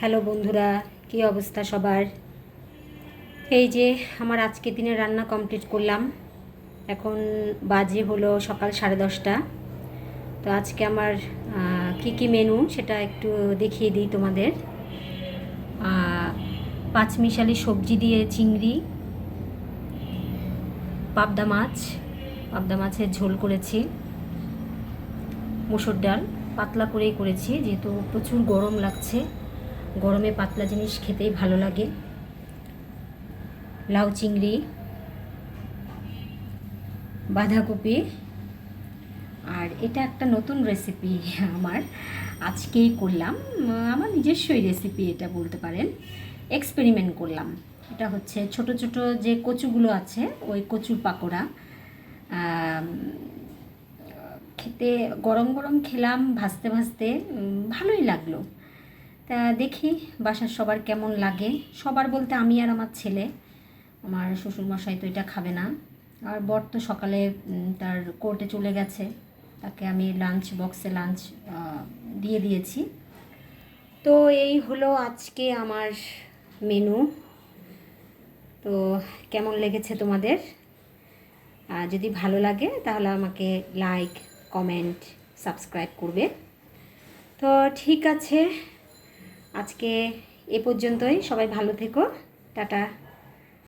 Hello বন্ধুরা, কী অবস্থা সবার? এই যে আমার আজকে দিনের রান্না কমপ্লিট করলাম। এখন বাজে হলো সকাল সাড়ে দশটা। তো আজকে আমার কি কি মেনু সেটা একটু দেখিয়ে দিই তোমাদের। পাঁচমিশালি সবজি দিয়ে চিংড়ি, পাবদা মাছ, পাবদা মাছের ঝোল করেছি, মুসুর ডাল, পাতলা করেই করেছি, যেহেতু প্রচুর গরম লাগছে। গরমে পাতলা জিনিস খেতেই ভালো লাগে। লাউ চিংড়ি, বাঁধাকপি, আর এটা একটা নতুন রেসিপি আমার। আজকেই করলাম। আমার নিজস্বই রেসিপি এটা বলতে পারেন। এক্সপেরিমেন্ট করলাম। এটা হচ্ছে ছোট ছোট যে কচুগুলো আছে, ওই কচুর পাকোড়া। খেতে গরম গরম খেলাম, ভাজতে ভাজতে ভালোই লাগল। তা দেখি বাসার সবার কেমন লাগে। সবার বলতে আমি আর আমার ছেলে, আমার শ্বশুরমশাই তো এটা খাবে না। আর বর তো সকালে তার কোর্টে চলে গেছে। তাকে আমি লাঞ্চ বক্সে লাঞ্চ দিয়ে দিয়েছি। তো এই হলো আজকে আমার মেনু তো কেমন লেগেছে তোমাদের? যদি ভালো লাগে তাহলে আমাকে লাইক কমেন্ট সাবস্ক্রাইব করবে। তো ঠিক আছে। আজকে এ পর্যন্তই। সবাই ভালো থেকো। টাটা।